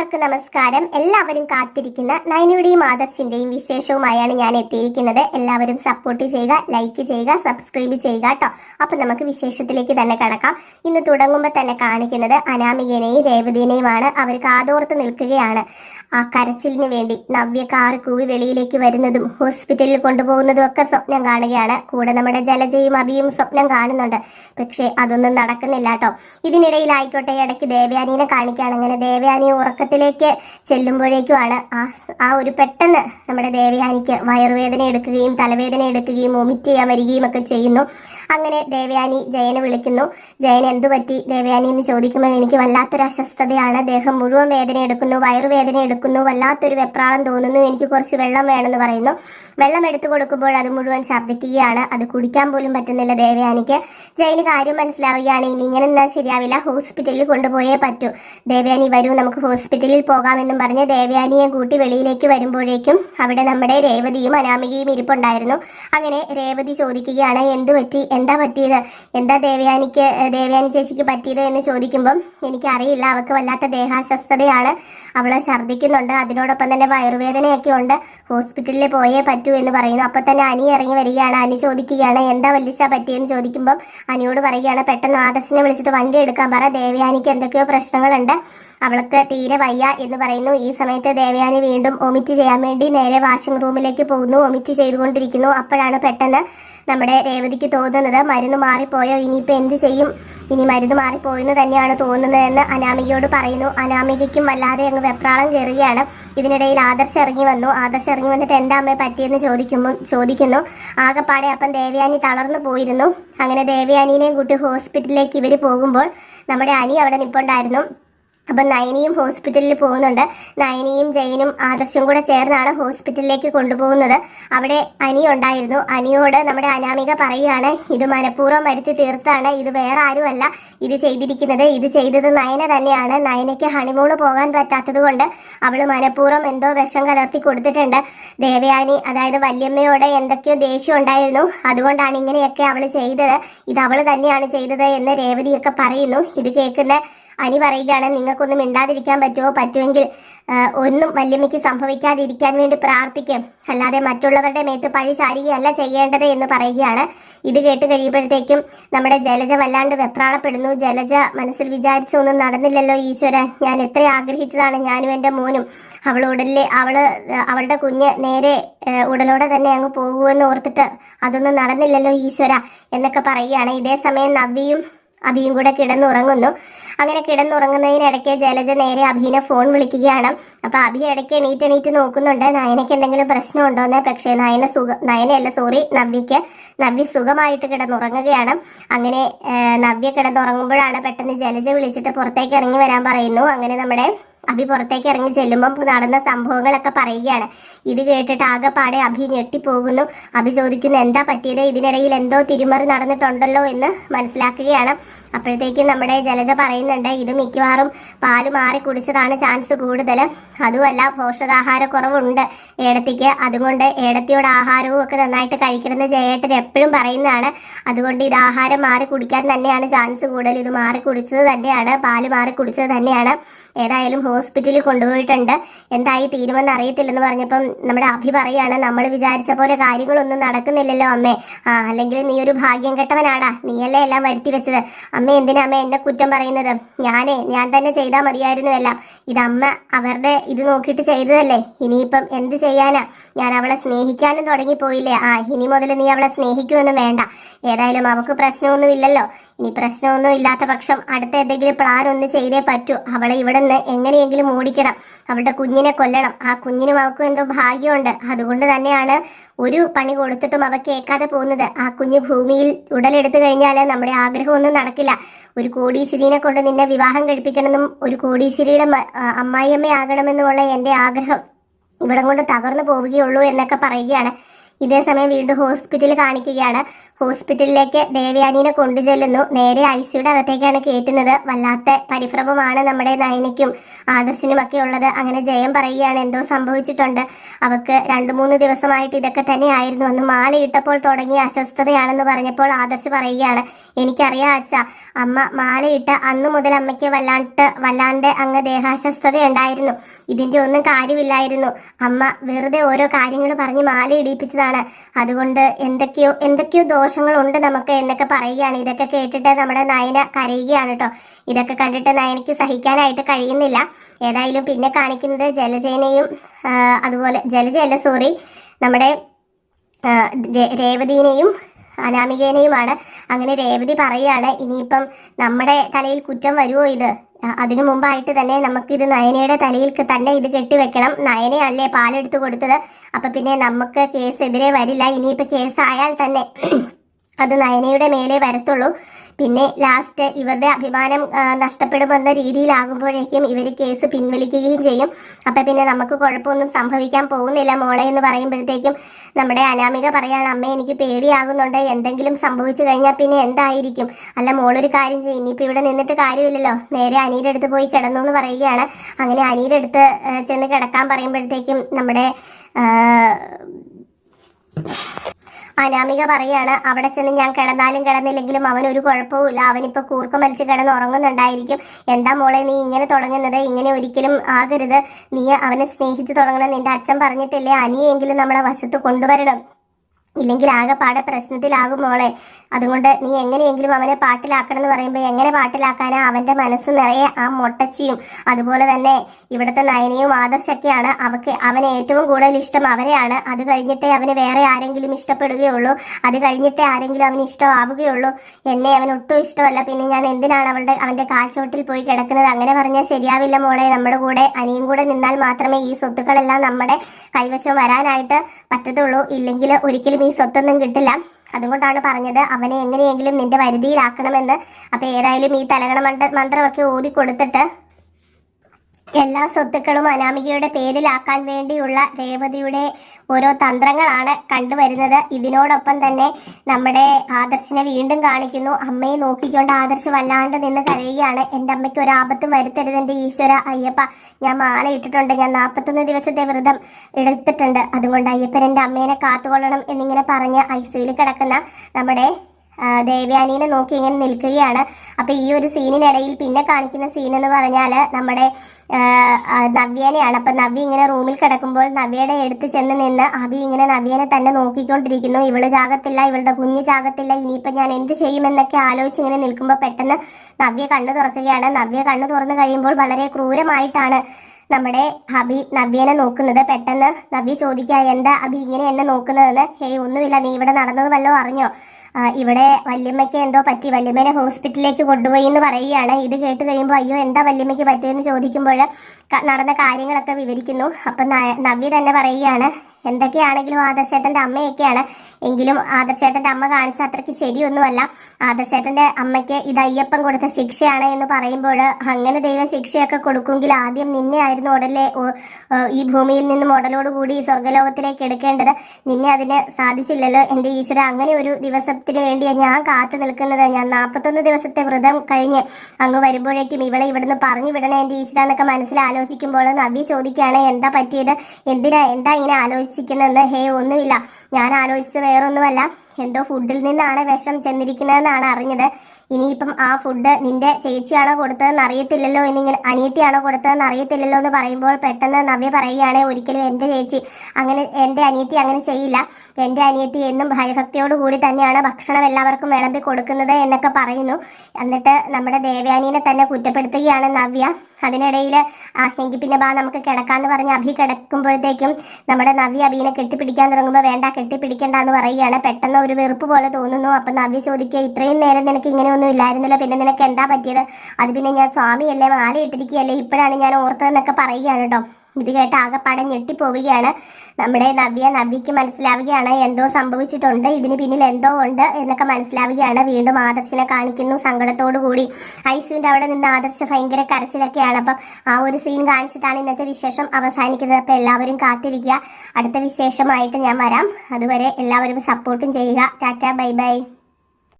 എല്ലാവർക്കും നമസ്കാരം. എല്ലാവരും കാത്തിരിക്കുന്ന നയനയുടെയും ആദർശിന്റെയും വിശേഷവുമായാണ് ഞാൻ എത്തിയിരിക്കുന്നത്. എല്ലാവരും സപ്പോർട്ട് ചെയ്യുക ലൈക്ക് ചെയ്യുക സബ്സ്ക്രൈബ് ചെയ്യുക കേട്ടോ അപ്പൊ നമുക്ക് വിശേഷത്തിലേക്ക് തന്നെ കടക്കാം. ഇന്ന് തുടങ്ങുമ്പോൾ തന്നെ കാണിക്കുന്നത് അനാമികനെയും രേവതിനെയുമാണ് അവർ കാതോർത്ത് നിൽക്കുകയാണ്. ആ കരച്ചിലിന് വേണ്ടി നവ്യ കാർ കൂവി വെളിയിലേക്ക് വരുന്നതും ഹോസ്പിറ്റലിൽ കൊണ്ടുപോകുന്നതും ഒക്കെ സ്വപ്നം കാണുകയാണ്. കൂടെ നമ്മുടെ ജലജയും അഭിയും സ്വപ്നം കാണുന്നുണ്ട്. പക്ഷേ അതൊന്നും നടക്കുന്നില്ല കേട്ടോ ഇതിനിടയിലായിക്കോട്ടെ ഇടയ്ക്ക് ദേവയാനീനെ കാണിക്കുകയാണ്. അങ്ങനെ ദേവയാനി ഉറക്കത്തിലേക്ക് ചെല്ലുമ്പോഴേക്കുമാണ് ആ ആ ഒരു പെട്ടെന്ന് നമ്മുടെ ദേവയാനിക്ക് വയറുവേദന എടുക്കുകയും തലവേദന എടുക്കുകയും വൊമിറ്റ് ചെയ്യാൻ വരികയും ഒക്കെ ചെയ്യുന്നു. അങ്ങനെ ദേവയാനി ജയനെ വിളിക്കുന്നു. ജയൻ എന്തു പറ്റി? ദേവയാനി എന്ന് ചോദിക്കുമ്പോൾ എനിക്ക് വല്ലാത്തൊരു അസ്വസ്ഥതയാണ്. ദേഹം മുഴുവൻ വേദന എടുക്കുന്നു വയറുവേദന എടുക്കുന്നു വല്ലാത്തൊരു വെപ്രാളം തോന്നുന്നു. എനിക്ക് കുറച്ച് വെള്ളം വേണമെന്ന് പറയുന്നു. വെള്ളം എടുത്തു കൊടുക്കുമ്പോൾ അത് മുഴുവൻ ഛർദ്ദിക്കുകയാണ്. അത് കുടിക്കാൻ പോലും പറ്റുന്നില്ല ദേവയാനിക്ക്. ജയന് കാര്യം മനസ്സിലാവുകയാണ്. ഇനി ഇങ്ങനെ എന്നാൽ ശരിയാവില്ല. ഹോസ്പിറ്റലിൽ കൊണ്ടുപോയേ പറ്റൂ. ദേവയാനി വരൂ നമുക്ക് ഹോസ്പിറ്റലിൽ പോകാമെന്നും പറഞ്ഞ് ദേവയാനിയെ കൂട്ടി വെളിയിലേക്ക് വരുമ്പോഴേക്കും അവിടെ നമ്മുടെ രേവതിയും അനാമികയും ഇരിപ്പുണ്ടായിരുന്നു. അങ്ങനെ രേവതി ചോദിക്കുകയാണ് എന്തു പറ്റി? എന്താ പറ്റിയത്? എന്താ ദേവയാനിക്ക് ദേവയാനി ചേച്ചിക്ക് പറ്റിയത്? എന്ന് ചോദിക്കുമ്പം എനിക്കറിയില്ല അവൾക്ക് വല്ലാത്ത ദേഹാസ്വസ്ഥതയാണ്. അവൾ ഛർദ്ദിക്കുന്നുണ്ട്. അതിനോടൊപ്പം തന്നെ വയറുവേദനയൊക്കെ ഉണ്ട്. ഹോസ്പിറ്റലിൽ പോയേ പറ്റൂ എന്ന് പറയുന്നു. അപ്പം തന്നെ അനി ഇറങ്ങി വരികയാണ്. അനി ചോദിക്കുകയാണ് എന്താ വല്ലിച്ച പറ്റിയെന്ന്? ചോദിക്കുമ്പം അനിയോട് പറയുകയാണ് പെട്ടെന്ന് ആദർശിനെ വിളിച്ചിട്ട് വണ്ടി എടുക്കാൻ പറ. ദേവയാനിക്ക് എന്തൊക്കെയോ പ്രശ്നങ്ങളുണ്ട്. അവൾക്ക് തീരെ വയ്യ എന്ന് പറയുന്നു. ഈ സമയത്ത് ദേവയാനി വീണ്ടും ഒമിറ്റ് ചെയ്യാൻ വേണ്ടി നേരെ വാഷിംഗ് റൂമിലേക്ക് പോകുന്നു. ഒമിറ്റ് ചെയ്തുകൊണ്ടിരിക്കുന്നു. അപ്പോഴാണ് പെട്ടെന്ന് നമ്മുടെ രേവതിക്ക് തോന്നുന്നത് മരുന്ന് മാറിപ്പോയോ? ഇനിയിപ്പോൾ എന്ത് ചെയ്യും? ഇനി മരുന്ന് മാറിപ്പോയെന്ന് തന്നെയാണ് തോന്നുന്നതെന്ന് അനാമികയോട് പറയുന്നു. അനാമികയ്ക്കും വല്ലാതെ അങ്ങ് വെപ്രാളം കയറുകയാണ്. ഇതിനിടയിൽ ആദർശ് ഇറങ്ങി വന്നു. ആദർശ് ഇറങ്ങി വന്നിട്ട് എന്താ അമ്മയെ പറ്റിയെന്ന് ചോദിക്കുമ്പോൾ ചോദിക്കുന്നു. ആകെപ്പാടെ അപ്പം ദേവയാനി തളർന്നു പോയിരുന്നു. അങ്ങനെ ദേവയാനീനെയും കൂട്ടി ഹോസ്പിറ്റലിലേക്ക് ഇവർ പോകുമ്പോൾ നമ്മുടെ അനി അവിടെ നിൽപ്പുണ്ടായിരുന്നു അപ്പം നയനിയും ഹോസ്പിറ്റലിൽ പോകുന്നുണ്ട്. നയനിയും ജയനും ആദർശും കൂടെ ചേർന്നാണ് ഹോസ്പിറ്റലിലേക്ക് കൊണ്ടുപോകുന്നത്. അവിടെ അനി ഉണ്ടായിരുന്നു. അനിയോട് നമ്മുടെ അനാമിക പറയുകയാണ് ഇത് മനഃപൂർവം വരുത്തി തീർത്താണ്. ഇത് വേറെ ആരുമല്ല ഇത് ചെയ്തിരിക്കുന്നത് ഇത് ചെയ്തത് നയന തന്നെയാണ്. നയനയ്ക്ക് ഹണിമൂണ് പോകാൻ പറ്റാത്തത് കൊണ്ട് അവൾ മനഃപൂർവം എന്തോ വിഷം കലർത്തി കൊടുത്തിട്ടുണ്ട്. ദേവയാനി അതായത് വല്യമ്മയോട് എന്തൊക്കെയോ ദേഷ്യം ഉണ്ടായിരുന്നു. അതുകൊണ്ടാണ് ഇങ്ങനെയൊക്കെ അവൾ ചെയ്തത്. ഇത് അവൾ തന്നെയാണ് ചെയ്തത് എന്ന് രേവതിയൊക്കെ പറയുന്നു. ഇത് കേൾക്കുന്ന അനി പറയുകയാണ് നിങ്ങൾക്കൊന്നും മിണ്ടാതിരിക്കാൻ പറ്റുമോ? പറ്റുമെങ്കിൽ ഒന്നും വല്യമ്മയ്ക്ക് സംഭവിക്കാതിരിക്കാൻ വേണ്ടി പ്രാർത്ഥിക്കും. അല്ലാതെ മറ്റുള്ളവരുടെ മേത്ത് പഴി ചാരുകയല്ല ചെയ്യേണ്ടത് എന്ന് പറയുകയാണ്. ഇത് കേട്ട് കഴിയുമ്പോഴത്തേക്കും നമ്മുടെ ജലജ വല്ലാണ്ട് വെപ്രാളപ്പെടുന്നു. ജലജ മനസ്സിൽ വിചാരിച്ചൊന്നും നടന്നില്ലല്ലോ ഈശ്വരൻ. ഞാൻ എത്ര ആഗ്രഹിച്ചതാണ് ഞാനും എന്റെ മോനും. അവൾ ഉടലിലെ അവൾ അവളുടെ കുഞ്ഞ് നേരെ ഉടലോടെ തന്നെ അങ്ങ് പോകുമെന്ന് ഓർത്തിട്ട് അതൊന്നും നടന്നില്ലല്ലോ ഈശ്വര എന്നൊക്കെ പറയുകയാണ്. ഇതേ സമയം നവ്യയും അഭിയും കൂടെ കിടന്നുറങ്ങുന്നു. അങ്ങനെ കിടന്നുറങ്ങുന്നതിനിടയ്ക്ക് ജലജ നേരെ അഭിനെ ഫോൺ വിളിക്കുകയാണ്. അപ്പോൾ അഭി ഇടയ്ക്ക് എണീറ്റ് എണീറ്റ് നോക്കുന്നുണ്ട്. നയനയ്ക്ക് എന്തെങ്കിലും പ്രശ്നമുണ്ടോന്ന്. പക്ഷേ നയന സുഖ നയനയല്ല സോറി നവ്യയ്ക്ക് നവ്യ സുഖമായിട്ട് കിടന്നുറങ്ങുകയാണ്. അങ്ങനെ നവ്യ കിടന്നുറങ്ങുമ്പോഴാണ് പെട്ടെന്ന് ജലജ വിളിച്ചിട്ട് പുറത്തേക്ക് ഇറങ്ങി വരാൻ പറയുന്നു. അങ്ങനെ നമ്മുടെ അഭി പുറത്തേക്ക് ഇറങ്ങി ചെല്ലുമ്പോൾ നടന്ന സംഭവങ്ങളൊക്കെ പറയുകയാണ്. ഇത് കേട്ടിട്ട് ആകെപ്പാടെ അഭി ഞെട്ടിപ്പോകുന്നു. അഭി ചോദിക്കുന്നു എന്താ പറ്റിയത്? ഇതിനിടയിൽ എന്തോ തിരിമറി നടന്നിട്ടുണ്ടല്ലോ എന്ന് മനസ്സിലാക്കുകയാണ്. അപ്പോഴത്തേക്കും നമ്മുടെ ജലജ പറയുന്നുണ്ട് ഇത് മിക്കവാറും പാൽ മാറി കുടിച്ചതാണ് ചാൻസ് കൂടുതൽ അതുമല്ല പോഷകാഹാരക്കുറവുണ്ട് ഏടത്തിക്ക്. അതുകൊണ്ട് ഏടത്തിയോട് ആഹാരവും ഒക്കെ നന്നായിട്ട് കഴിക്കണമെന്ന് ജയേട്ടൻ എപ്പോഴും പറയുന്നതാണ്. അതുകൊണ്ട് ഇത് ആഹാരം മാറി കുടിക്കാൻ തന്നെയാണ് ചാൻസ് കൂടുതൽ ഇത് മാറി കുടിച്ചത് തന്നെയാണ് പാൽ മാറി കുടിച്ചത് തന്നെയാണ്. ഏതായാലും ഹോസ്പിറ്റലിൽ കൊണ്ടുപോയിട്ടുണ്ട്. എന്തായി തീരുമെന്ന് അറിയത്തില്ലെന്ന് പറഞ്ഞപ്പം നമ്മുടെ അഭി പറയാണ് നമ്മൾ വിചാരിച്ച പോലെ കാര്യങ്ങളൊന്നും നടക്കുന്നില്ലല്ലോ അമ്മേ. ആ അല്ലെങ്കിൽ നീ ഒരു ഭാഗ്യം കെട്ടവനാടാ. നീയല്ലേ എല്ലാം വരുത്തി വെച്ചത്. അമ്മ എന്തിനാ അമ്മ എന്നെ കുറ്റം പറയുന്നത്? ഞാനേ ഞാൻ തന്നെ ചെയ്താൽ മതിയായിരുന്നു എല്ലാം. ഇതമ്മ അവരുടെ ഇത് നോക്കിയിട്ട് ചെയ്തതല്ലേ? ഇനിയിപ്പം എന്ത് ചെയ്യാനാ? ഞാൻ അവളെ സ്നേഹിക്കാനും തുടങ്ങിപ്പോയില്ലേ? ആ ഇനി മുതൽ നീ അവളെ സ്നേഹിക്കുമെന്നും വേണ്ട. ഏതായാലും അവൾക്ക് പ്രശ്നമൊന്നും ഇല്ലല്ലോ ഇനി പ്രശ്നമൊന്നും ഇല്ലാത്ത പക്ഷം അടുത്ത എന്തെങ്കിലും പ്ലാൻ ഒന്ന് ചെയ്തേ പറ്റൂ. അവളെ ഇവിടെ നിന്ന് എങ്ങനെയെങ്കിലും ഓടിക്കണം അവളുടെ കുഞ്ഞിനെ കൊല്ലണം. ആ കുഞ്ഞിനും അവൾക്കും എന്തോ ഭാഗ്യമുണ്ട്. അതുകൊണ്ട് തന്നെയാണ് ഒരു പണി കൊടുത്തിട്ടും അവ കേൾക്കാതെ പോകുന്നത്. ആ കുഞ്ഞ് ഭൂമിയിൽ ഉടലെടുത്തു കഴിഞ്ഞാൽ നമ്മുടെ ആഗ്രഹമൊന്നും നടക്കില്ല. ഒരു കോടീശ്വരീനെ കൊണ്ട് നിന്നെ വിവാഹം കഴിപ്പിക്കണമെന്നും ഒരു കോടീശ്വരിയുടെ അമ്മായിയമ്മയാകണമെന്നുമുള്ള എന്റെ ആഗ്രഹം ഇവിടം കൊണ്ട് തകർന്നു പോവുകയുള്ളൂ എന്നൊക്കെ പറയുകയാണ്. ഇതേ സമയം വീണ്ടും ഹോസ്പിറ്റലിൽ കാണിക്കുകയാണ്. ഹോസ്പിറ്റലിലേക്ക് ദേവയാനീനെ കൊണ്ടുചെല്ലുന്നു. നേരെ ഐ സിയുടെ അകത്തേക്കാണ് കയറ്റുന്നത്. വല്ലാത്ത പരിഭ്രമമാണ് നമ്മുടെ ആദർശിനും ഒക്കെ ഉള്ളത്. അങ്ങനെ ജയം പറയുകയാണ് എന്തോ സംഭവിച്ചിട്ടുണ്ട്. അവക്ക് രണ്ടു മൂന്ന് ദിവസമായിട്ട് ഇതൊക്കെ തന്നെയായിരുന്നു. അന്ന് മാലയിട്ടപ്പോൾ തുടങ്ങിയ അസ്വസ്ഥതയാണെന്ന് പറഞ്ഞപ്പോൾ ആദർശ് പറയുകയാണ് എനിക്കറിയാം അച്ഛ അമ്മ മാലയിട്ട് അന്ന് മുതൽ അമ്മയ്ക്ക് വല്ലാണ്ട് വല്ലാണ്ട് അങ്ങ് ദേഹാസ്വസ്ഥത ഉണ്ടായിരുന്നു ഇതിന്റെ ഒന്നും കാര്യമില്ലായിരുന്നു. അമ്മ വെറുതെ ഓരോ കാര്യങ്ങൾ പറഞ്ഞ് മാല ഇടിയിപ്പിച്ചതാണ് അതുകൊണ്ട് എന്തൊക്കെയോ എന്തൊക്കെയോ ദോഷങ്ങളുണ്ട് നമുക്ക് എന്നൊക്കെ പറയുകയാണ്. ഇതൊക്കെ കേട്ടിട്ട് നമ്മുടെ നയന കരയുകയാണ് കേട്ടോ ഇതൊക്കെ കണ്ടിട്ട് നയനയ്ക്ക് സഹിക്കാനായിട്ട് കഴിയുന്നില്ല. ഏതായാലും പിന്നെ കാണിക്കുന്നത് ജലജേനയും അതുപോലെ ജലജയല്ല സോറി നമ്മുടെ രേവതീനെയും അനാമികേനെയുമാണ്. അങ്ങനെ രേവതി പറയുകയാണ് ഇനിയിപ്പം നമ്മുടെ തലയിൽ കുറ്റം വരുമോ ഇത്? അതിനു മുമ്പായിട്ട് തന്നെ നമുക്കിത് നയനയുടെ തലയിൽ തന്നെ ഇത് കെട്ടിവെക്കണം. നയനയല്ലേ പാലെടുത്ത് കൊടുത്തത്? അപ്പൊ പിന്നെ നമുക്ക് കേസ് എതിരെ വരില്ല. ഇനിയിപ്പോൾ കേസായാൽ തന്നെ അത് നയനയുടെ മേലെ വരത്തുള്ളൂ. പിന്നെ ലാസ്റ്റ് ഇവരുടെ അഭിമാനം നഷ്ടപ്പെടുമെന്ന രീതിയിലാകുമ്പോഴേക്കും ഇവർ കേസ് പിൻവലിക്കുകയും ചെയ്യും. അപ്പം പിന്നെ നമുക്ക് കുഴപ്പമൊന്നും സംഭവിക്കാൻ പോകുന്നില്ല മോളെ എന്ന് പറയുമ്പോഴത്തേക്കും നമ്മുടെ അനാമിക പറയാണ് അമ്മ എനിക്ക് പേടിയാകുന്നുണ്ട്. എന്തെങ്കിലും സംഭവിച്ചു കഴിഞ്ഞാൽ പിന്നെ എന്തായിരിക്കും? അല്ല മോളൊരു കാര്യം ചെയ്യും. ഇനിയിപ്പോൾ ഇവിടെ നിന്നിട്ട് കാര്യമില്ലല്ലോ. നേരെ അനിയുടെ അടുത്ത് പോയി കിടന്നു എന്ന് പറയുകയാണ്. അങ്ങനെ അനിയുടെ അടുത്ത് ചെന്ന് കിടക്കാൻ പറയുമ്പോഴത്തേക്കും നമ്മുടെ അനാമിക പറയാണ് അവിടെ ചെന്ന് ഞാൻ കിടന്നാലും കിടന്നില്ലെങ്കിലും അവൻ ഒരു കുഴപ്പവുമില്ല അവനിപ്പോൾ കൂർക്കം വലിച്ച് കിടന്ന് ഉറങ്ങുന്നുണ്ടായിരിക്കും. എന്താ മോളെ നീ ഇങ്ങനെ തുടങ്ങുന്നത്? ഇങ്ങനെ ഒരിക്കലും ആകരുത്. നീ അവനെ സ്നേഹിച്ച് തുടങ്ങണം. നിന്റെ അച്ഛൻ പറഞ്ഞിട്ടില്ലേ അനിയെങ്കിലും നമ്മളെ വശത്ത് കൊണ്ടുവരണം. ഇല്ലെങ്കിൽ ആകെ ആകെപ്പാടെ പ്രശ്നത്തിലാകും മോളെ. അതുകൊണ്ട് നീ എങ്ങനെയെങ്കിലും അവനെ പാട്ടിലാക്കണം എന്ന് പറയുമ്പോൾ എങ്ങനെ പാട്ടിലാക്കാനാ അവന്റെ മനസ്സ് നിറയെ ആ മൊട്ടച്ചിയും. അതുപോലെ തന്നെ ഇവിടുത്തെ നയനയും ആദർശൊക്കെയാണ് അവക്ക് അവന് ഏറ്റവും കൂടുതൽ ഇഷ്ടം അവരെയാണ്. അത് കഴിഞ്ഞിട്ടേ അവന് വേറെ ആരെങ്കിലും ഇഷ്ടപ്പെടുകയുള്ളൂ. അത് കഴിഞ്ഞിട്ടേ ആരെങ്കിലും അവന് ഇഷ്ടമാവുകയുള്ളൂ. എന്നെ അവൻ ഒട്ടും ഇഷ്ടമല്ല. പിന്നെ ഞാൻ എന്തിനാണ് അവളുടെ അവന്റെ കാൽച്ചോട്ടിൽ പോയി കിടക്കുന്നത്? അങ്ങനെ പറഞ്ഞാൽ ശരിയാവില്ല മോളെ. നമ്മുടെ കൂടെ അനിയും കൂടെ നിന്നാൽ മാത്രമേ ഈ സ്വത്തുക്കളെല്ലാം നമ്മുടെ കൈവശം വരാനായിട്ട് പറ്റത്തുള്ളൂ. ഇല്ലെങ്കിൽ ഒരിക്കലും ഈ സ്വത്തൊന്നും കിട്ടില്ല. അതുകൊണ്ടാണ് പറഞ്ഞത് അവനെ എങ്ങനെയെങ്കിലും നിന്റെ വരുതിയിലാക്കണമെന്ന്. അപ്പൊ ഏതായാലും ഈ തലകണ മന്ത്ര മന്ത്രമൊക്കെ ഓതി കൊടുത്തിട്ട് എല്ലാ സ്വത്തുക്കളും അനാമികയുടെ പേരിലാക്കാൻ വേണ്ടിയുള്ള രേവതിയുടെ ഓരോ തന്ത്രങ്ങളാണ് കണ്ടുവരുന്നത്. ഇതിനോടൊപ്പം തന്നെ നമ്മുടെ ആദർശിനെ വീണ്ടും കാണിക്കുന്നു. അമ്മയെ നോക്കിക്കൊണ്ട് ആദർശ് വല്ലാണ്ട് നിന്ന് കരയുകയാണ്. എന്റെ അമ്മയ്ക്ക് ഒരു ആപത്തും വരുത്തരുത് എന്റെ ഈശ്വര അയ്യപ്പ. ഞാൻ മാല ഇട്ടിട്ടുണ്ട്. ഞാൻ നാൽപ്പത്തൊന്ന് ദിവസത്തെ വ്രതം എടുത്തിട്ടുണ്ട്. അതുകൊണ്ട് അയ്യപ്പൻ എന്റെ അമ്മേനെ കാത്തുകൊള്ളണം എന്നിങ്ങനെ പറഞ്ഞ് ഐസിയിൽ കിടക്കുന്ന നമ്മുടെ ദേവയാനീനെ നോക്കി ഇങ്ങനെ നിൽക്കുകയാണ്. അപ്പോൾ ഈ ഒരു സീനിനിടയിൽ പിന്നെ കാണിക്കുന്ന സീൻ എന്ന് പറഞ്ഞാൽ നമ്മുടെ നവ്യനെയാണ്. അപ്പൊ നവ്യ ഇങ്ങനെ റൂമിൽ കിടക്കുമ്പോൾ നവ്യയുടെ അടുത്ത് ചെന്ന് നിന്ന് അബി ഇങ്ങനെ നവ്യനെ തന്നെ നോക്കിക്കൊണ്ടിരിക്കുന്നു. ഇവൾ ചാകത്തില്ല ഇവളുടെ കുഞ്ഞ് ചാകത്തില്ല ഇനിയിപ്പോൾ ഞാൻ എന്ത് ചെയ്യുമെന്നൊക്കെ ആലോചിച്ച് ഇങ്ങനെ നിൽക്കുമ്പോൾ പെട്ടെന്ന് നവ്യ കണ്ണു തുറക്കുകയാണ്. നവ്യ കണ്ണു തുറന്നു കഴിയുമ്പോൾ വളരെ ക്രൂരമായിട്ടാണ് നമ്മുടെ ഹബി നവ്യനെ നോക്കുന്നത്. പെട്ടെന്ന് നവ്യ ചോദിക്കുക എന്താ അബി ഇങ്ങനെ എന്നെ നോക്കുന്നതെന്ന്? ഹേയ് ഒന്നുമില്ല. നീ ഇവിടെ നടന്നത് വല്ലതും അറിഞ്ഞോ? ഇവിടെ വല്യമ്മയ്ക്ക് എന്തോ പറ്റി. വല്യമ്മേനെ ഹോസ്പിറ്റലിലേക്ക് കൊണ്ടുപോയി എന്ന് പറയുകയാണ്. ഇത് കേട്ട് കഴിയുമ്പോൾ അയ്യോ എന്താ വല്യമ്മയ്ക്ക് പറ്റിയെന്ന് ചോദിക്കുമ്പോൾ നടന്ന കാര്യങ്ങളൊക്കെ വിവരിക്കുന്നു. അപ്പം നവ്യ തന്നെ പറയുകയാണ് എന്തൊക്കെയാണെങ്കിലും ആദർശേട്ടന്റെ അമ്മയൊക്കെയാണ്. എങ്കിലും ആദർശേട്ടന്റെ അമ്മ കാണിച്ച അത്രയ്ക്ക് ശരിയൊന്നുമല്ല. ആദർശേട്ടന്റെ അമ്മയ്ക്ക് ഇത് അയ്യപ്പൻ കൊടുത്ത ശിക്ഷയാണ് എന്ന് പറയുമ്പോൾ അങ്ങനെ ദൈവം ശിക്ഷയൊക്കെ കൊടുക്കുമെങ്കിൽ ആദ്യം നിന്നെ ആയിരുന്നു ഉടലെ ഈ ഭൂമിയിൽ നിന്നും ഉടലോടുകൂടി സ്വർഗലോകത്തിലേക്ക് എടുക്കേണ്ടത്. നിന്നെ അതിന് സാധിച്ചില്ലല്ലോ. എന്റെ ഈശ്വര അങ്ങനെ ഒരു ദിവസത്തിന് വേണ്ടിയാണ് ഞാൻ കാത്തു നിൽക്കുന്നത്. ഞാൻ നാൽപ്പത്തൊന്ന് ദിവസത്തെ വ്രതം കഴിഞ്ഞ് അങ്ങ് വരുമ്പോഴേക്കും ഇവിടെ ഇവിടുന്ന് പറഞ്ഞു വിടണേ എന്റെ ഈശ്വര എന്നൊക്കെ മനസ്സിൽ ആലോചിക്കുമ്പോൾ നവ്യ ചോദിക്കുകയാണ് എന്താ പറ്റിയത്? എന്തിനാ? എന്താ ഇങ്ങനെ ആലോചിക്കുന്നതെന്ന് ഹേ ഒന്നുമില്ല. ഞാൻ ആലോചിച്ചത് വേറൊന്നുമല്ല. എന്തോ ഫുഡിൽ നിന്നാണ് വിഷം ചെന്നിരിക്കുന്നതെന്നാണ് അറിഞ്ഞത്. ഇനിയിപ്പം ആ ഫുഡ് നിന്റെ ചേച്ചിയാണോ കൊടുത്തതെന്ന് അറിയത്തില്ലല്ലോ എന്നിങ്ങനെ അനിയത്തിയാണോ കൊടുത്തതെന്ന് അറിയത്തില്ലല്ലോ എന്ന് പറയുമ്പോൾ പെട്ടെന്ന് നവ്യ പറയുകയാണ് ഒരിക്കലും എന്റെ ചേച്ചി അങ്ങനെ എന്റെ അനിയത്തി അങ്ങനെ ചെയ്യില്ല. എന്റെ അനിയത്തി എന്നും ഭയഭക്തിയോട് കൂടി തന്നെയാണ് ഭക്ഷണം എല്ലാവർക്കും വിളമ്പി കൊടുക്കുന്നത് എന്നൊക്കെ പറയുന്നു. എന്നിട്ട് നമ്മുടെ ദേവയാനീനെ തന്നെ കുറ്റപ്പെടുത്തുകയാണ് നവ്യ. അതിനിടയിൽ എങ്കിൽ പിന്നെ ബാ നമുക്ക് കിടക്കാന്ന് പറഞ്ഞ് അഭി കിടക്കുമ്പോഴത്തേക്കും നമ്മുടെ നവ്യ അഭിനെ കെട്ടിപ്പിടിക്കാൻ തുടങ്ങുമ്പോൾ വേണ്ട കെട്ടിപ്പിടിക്കണ്ട എന്ന് പറയുകയാണ്. പെട്ടെന്ന് ഒരു വെറുപ്പ് പോലെ തോന്നുന്നു. അപ്പം നവ്യ ചോദിക്കുക ഇത്രയും നേരം നിനക്ക് ഇങ്ങനെയൊന്നും ഇല്ലായിരുന്നല്ലോ. പിന്നെ നിനക്ക് എന്താ പറ്റിയത്? അത് പിന്നെ ഞാൻ സ്വാമിയല്ലേ മാല ഇട്ടിരിക്കുകയല്ലേ ഇപ്പോഴാണ് ഞാൻ ഓർത്തതെന്നൊക്കെ പറയുകയാണ് കേട്ടോ ഇത് കേട്ട് ആകെപ്പാടെ ഞെട്ടിപ്പോവുകയാണ്. നമ്മുടെ നവ്യ നവ്യക്ക് മനസ്സിലാവുകയാണ് എന്തോ സംഭവിച്ചിട്ടുണ്ട് ഇതിന് പിന്നിൽ എന്തോ ഉണ്ട് എന്നൊക്കെ മനസ്സിലാവുകയാണ്. വീണ്ടും ആദർശിനെ കാണിക്കുന്നു സങ്കടത്തോടു കൂടി. ഐസുവിന്റെ അവിടെ നിന്ന് ആദർശ ഭയങ്കര കരച്ചിലൊക്കെയാണ്. അപ്പം ആ ഒരു സീൻ കാണിച്ചിട്ടാണ് ഇന്നത്തെ വിശേഷം അവസാനിക്കുന്നത്. അപ്പം എല്ലാവരും കാത്തിരിക്കുക. അടുത്ത വിശേഷമായിട്ട് ഞാൻ വരാം. അതുവരെ എല്ലാവരും സപ്പോർട്ടും ചെയ്യുക. Tata bye bye.